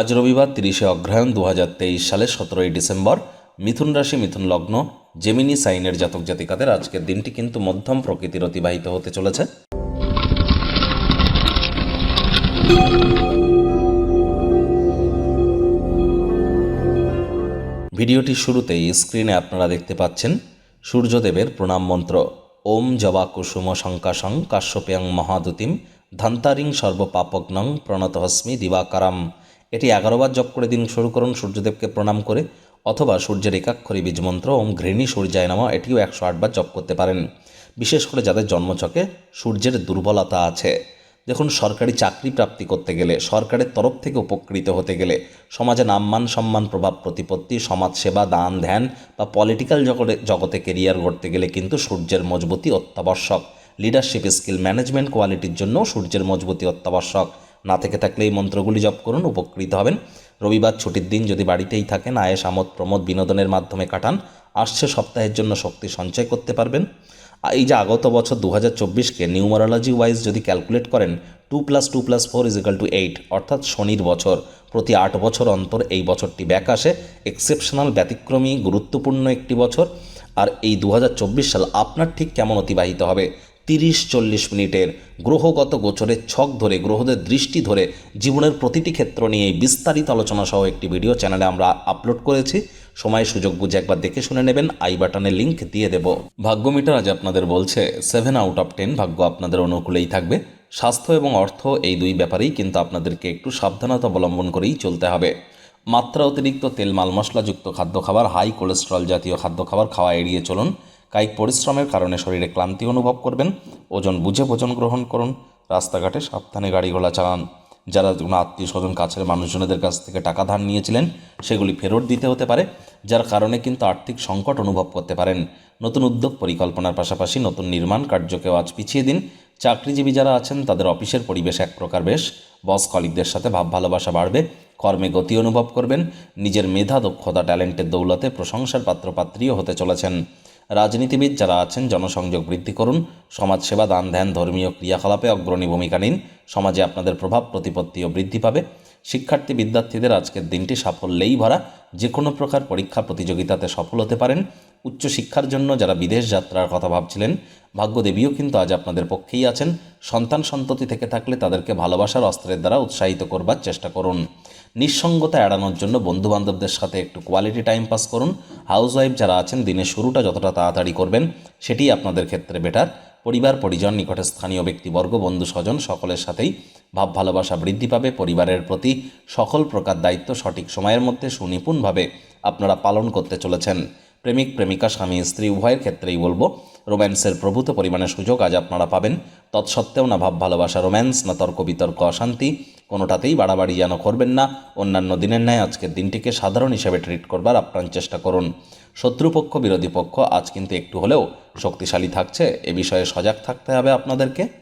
আজ রবিবার তিরিশে অগ্রহায়ণ দু হাজার তেইশ সালের সতেরোই ডিসেম্বর। মিথুন রাশি, মিথুন লগ্ন জেমিনি সাইনের জাতক জাতিকাদের আজকের দিনটি কিন্তু মধ্যম প্রকৃতির অতিবাহিত হতে চলেছে। ভিডিওটির শুরুতেই স্ক্রিনে আপনারা দেখতে পাচ্ছেন সূর্যদেবের প্রণাম মন্ত্র। ওম জবা কুসুম শঙ্কাশং কাশ্যপেয়ং মহাদুতিম ধন্তারিং সর্বপাপগ্নং প্রণতহস্মি দিবাকারাম। এটি এগারোবার জপ করে দিন শুরু করুন, সূর্যদেবকে প্রণাম করে, অথবা সূর্যের একাক্ষরী বীজ মন্ত্র, ওম ঘৃণী সূর্যায় নামা, এটিও একশো আটবার জপ করতে পারেন। বিশেষ করে যাদের জন্মচকে সূর্যের দুর্বলতা আছে। দেখুন, সরকারি চাকরি প্রাপ্তি করতে গেলে, সরকারের তরফ থেকে উপকৃত হতে গেলে, সমাজে নামমান সম্মান, প্রভাব, প্রতিপত্তি, সমাজসেবা, দান, ধ্যান বা পলিটিক্যাল জগতে জগতে কেরিয়ার গড়তে গেলে কিন্তু সূর্যের মজবুতি অত্যাবশ্যক। লিডারশিপ স্কিল ম্যানেজমেন্ট কোয়ালিটির জন্য সূর্যের মজবুতি অত্যাবশ্যক। না থেকে থাকলে এই মন্ত্রগুলি জপ করুন, উপকৃত হবেন। রবিবার ছুটির দিন যদি বাড়িতেই থাকেন আয়েস আমোদ, প্রমোদ বিনোদনের মাধ্যমে কাটান, আসছে সপ্তাহের জন্য শক্তি সঞ্চয় করতে পারবেন। এই যে আগত বছর দু হাজার চব্বিশকে নিউমারোলজি ওয়াইজ যদি ক্যালকুলেট করেন, two plus two plus four is equal to eight, অর্থাৎ শনির বছর। প্রতি আট বছর অন্তর এই বছরটি ব্যাক আসে। এক্সেপশনাল, ব্যতিক্রমী, গুরুত্বপূর্ণ একটি বছর। আর এই দু হাজার চব্বিশ সাল আপনার ঠিক কেমন অতিবাহিত হবে? তিরিশ চল্লিশ মিনিটের গ্রহগত গোচরের ছক ধরে গ্রহদের দৃষ্টি ধরে জীবনের প্রতিটি ক্ষেত্র নিয়ে বিস্তারিত আলোচনা সহ একটি ভিডিও চ্যানেলে আমরা আপলোড করেছি। সময়, সুযোগ বুঝে একবার দেখে শুনে নেবেন। আই বাটনের লিঙ্ক দিয়ে দেব। ভাগ্য মিটার আজ আপনাদের বলছে সেভেন আউট অফ টেন ভাগ্য আপনাদের অনুকূলেই থাকবে। স্বাস্থ্য এবং অর্থ এই দুই ব্যাপারেই কিন্তু আপনাদেরকে একটু সাবধানতা অবলম্বন করেই চলতে হবে। মাত্রা অতিরিক্ত তেল, মাল মশলাযুক্ত খাদ্য খাবার হাই কোলেস্ট্রল জাতীয় খাদ্য খাবার খাওয়া এড়িয়ে চলুন। কায়িক পরিশ্রমের কারণে শরীরে ক্লান্তি অনুভব করবেন। ওজন বুঝে ভোজন গ্রহণ করুন। রাস্তাঘাটে সাবধানে গাড়ি ঘোড়া চালান। যারা কোনো আত্মীয় স্বজন কাছের মানুষজনদের কাছ থেকে টাকা ধার নিয়েছিলেন, সেগুলি ফেরত দিতে হতে পারে, যার কারণে কিন্তু আর্থিক সংকট অনুভব করতে পারেন। নতুন উদ্যোগ পরিকল্পনার পাশাপাশি নতুন নির্মাণ কার্যকেও আজ পিছিয়ে দিন। চাকরিজীবী যারা আছেন, তাদের অফিসের পরিবেশ এক প্রকার বেশ। বস কলিকদের সাথে ভাব ভালোবাসা বাড়বে। কর্মে গতি অনুভব করবেন। নিজের মেধা, দক্ষতা, ট্যালেন্টের দৌলতে প্রশংসার পাত্রপাত্রীও হতে চলেছেন। রাজনীতিবিদ যারা আছেন, জনসংযোগ বৃদ্ধি করুন, সমাজসেবা, দান, ধ্যান, ধর্মীয় ক্রিয়াকলাপে অগ্রণী ভূমিকা নিন। সমাজে আপনাদের প্রভাব, প্রতিপত্তিও বৃদ্ধি পাবে। শিক্ষার্থী, বিদ্যার্থীদের আজকের দিনটি সাফল্যেই ভরা। যে কোনো প্রকার পরীক্ষা প্রতিযোগিতাতে সফল হতে পারেন। উচ্চশিক্ষার জন্য যারা বিদেশ যাত্রার কথা ভাবছিলেন, ভাগ্যদেবীও কিন্তু আজ আপনাদের পক্ষেই আছেন। সন্তান সন্ততি থেকে থাকলে তাদেরকে ভালোবাসার অস্ত্রের দ্বারা উৎসাহিত করবার চেষ্টা করুন। নিঃসঙ্গতা এড়ানোর জন্য বন্ধুবান্ধবদের সাথে একটু কোয়ালিটি টাইম পাস করুন। হাউসওয়াইফ যারা আছেন, দিনের শুরুটা যতটা তাড়াতাড়ি করবেন, সেটি আপনাদের ক্ষেত্রে বেটার পরিবার, পরিজন, নিকটে স্থানীয় ব্যক্তিবর্গ বন্ধু স্বজন সকলের সাথেই ভাব ভালোবাসা বৃদ্ধি পাবে। পরিবারের প্রতি সকল প্রকার দায়িত্ব সঠিক সময়ের মধ্যে সুনিপুণভাবে আপনারা পালন করতে চলেছেন। প্রেমিক, প্রেমিকা, স্বামী, স্ত্রী, উভয়ের ক্ষেত্রেই বলব, রোম্যান্সের প্রভূত পরিমাণে সুযোগ আজ আপনারা পাবেন। তৎসত্ত্বেও না ভাব ভালোবাসা রোম্যান্স, না তর্ক বিতর্ক অশান্তি। কোনোটাতেই বাড়াবাড়ি যেন করবেন না। অন্যান্য দিনের ন্যায় আজকের দিনটিকে সাধারণ হিসেবে ট্রিট করবার আপ্রাণ চেষ্টা করুন। শত্রুপক্ষ, বিরোধী পক্ষ আজ কিন্তু একটু হলেও শক্তিশালী থাকছে। এ বিষয়ে সজাগ থাকতে হবে আপনাদেরকে।